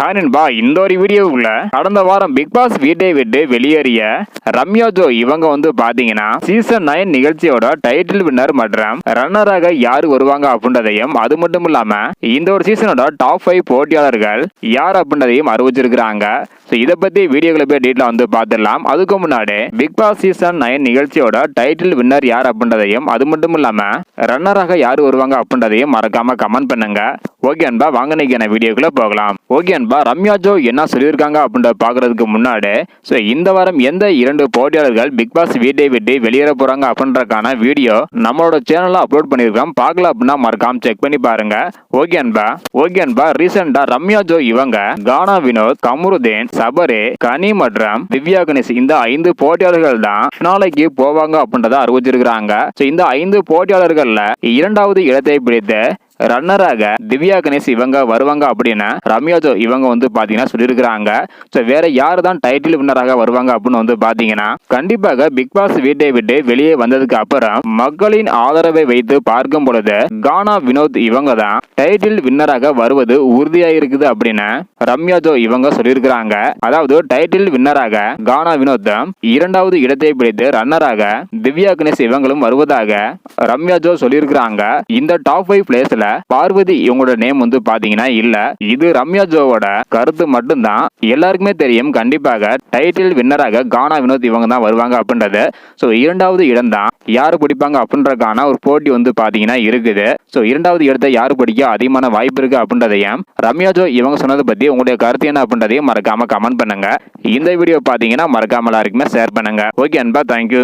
Hi நண்பா இந்த ஒரு வீடியோவுக்குள்ள கடந்த வாரம் பிக் பாஸ் வீட்டை விட்டு வெளியேறிய ரம்யா ஜோ இவங்க வந்து பாத்தீங்கன்னா சீசன் நைன் நிகழ்ச்சியோட டைட்டில் வின்னர் மற்றும் ரன்னராக யார் வருவாங்க அப்படின்றதையும் அது மட்டும் இல்லாம இந்த ஒரு சீசனோட டாப் ஃபைவ் போட்டியாளர்கள் யார் அப்படின்றதையும் அறிவிச்சிருக்கிறாங்க. ஸோ இதை பத்தி வீடியோக்களை போய் டீட்டெயில் வந்து பார்த்துடலாம் அதுக்கு முன்னாடி பிக் பாஸ் சீசன் நைன் நிகழ்ச்சியோட டைட்டில் வின்னர் யார் அப்படின்றதையும் அது மட்டும் இல்லாம ரன்னராக யார் வருவாங்க அப்படின்றதையும் மறக்காம கமெண்ட் பண்ணுங்க. ஓகே அன்பா வாங்க வீடியோக்குள்ள போகலாம். ஓகே அன்பா ரம்யா ஜோ என்ன சொல்லியிருக்காங்க அப்படின்ற பார்க்குறதுக்கு முன்னாடி ஸோ இந்த வாரம் எந்த இரண்டு போட்டியாளர்கள் பிக் பாஸ் வீட்டை விட்டு வெளியேற போகிறாங்க அப்படின்றக்கான வீடியோ நம்மளோட சேனலில் அப்லோட் பண்ணியிருக்கோம். பார்க்கல அப்படின்னா மறக்காம செக் பண்ணி பாருங்க. ஓகே அன்பா? ஓகே அன்பா ரீசெண்டாக ரம்யா ஜோ இவங்க கானா வினோத் கமருதேன் சபரே கனி மற்றும் திவ்யா கணேஷ் இந்த ஐந்து போட்டியாளர்கள் தான் நாளைக்கு போவாங்க அப்படின்றத அறிவிச்சிருக்கிறாங்க. ஸோ இந்த ஐந்து போட்டியாளர்களில் இரண்டாவது இடத்தை பிடித்து ரன்னராக திவ்யா கணேஷ் இவங்க வருவாங்க அப்படின்னு ரம்யா ஜோ இவங்க வந்து பாத்தீங்கன்னா சொல்லியிருக்கிறாங்க. ஸோ வேற யார் தான் டைட்டில் வின்னராக வருவாங்க அப்படின்னு வந்து பாத்தீங்கன்னா கண்டிப்பாக பிக் பாஸ் வீட்டை விட்டு வெளியே வந்ததுக்கு அப்புறம் மக்களின் ஆதரவை வைத்து பார்க்கும் பொழுது கானா வினோத் இவங்க தான் டைட்டில் வின்னராக வருவது உறுதியாக இருக்குது அப்படின்னு ரம்யா ஜோ இவங்க சொல்லியிருக்கிறாங்க. அதாவது டைட்டில் வின்னராக கானா வினோத் இரண்டாவது இடத்தை பிடித்து ரன்னராக திவ்யா கணேஷ் இவங்களும் வருவதாக ரம்யா ஜோ சொல்லியிருக்கிறாங்க. இந்த டாப் ஃபைவ் பிளேஸ்ல பார்வதி இவங்களோட நேம் வந்து பாத்தீங்கன்னா இல்ல. இது ரம்யா ஜோவோட கருத்து மட்டும்தான். எல்லாருக்குமே தெரியும் கண்டிப்பாக டைட்டில் வின்னராக கானா வினோத் இவங்க தான் வருவாங்க அப்படின்றது. ஸோ இரண்டாவது இடம் தான் யாரு பிடிப்பாங்க அப்படின்றக்கான ஒரு போட்டி வந்து பாத்தீங்கன்னா இருக்குது. ஸோ இரண்டாவது இடத்தை யாரு பிடிக்க அதிகமான வாய்ப்பு இருக்கு அப்படின்றதையும் ரம்யா ஜோ இவங்க சொன்னதை பத்தி உங்களுடைய கருத்து என்ன அப்படின்றதையும் மறக்காம கமெண்ட் பண்ணுங்க. இந்த வீடியோ பாத்தீங்கன்னா மறக்காம எல்லாருக்குமே ஷேர் பண்ணுங்க. ஓகே அன்பா தேங்க்யூ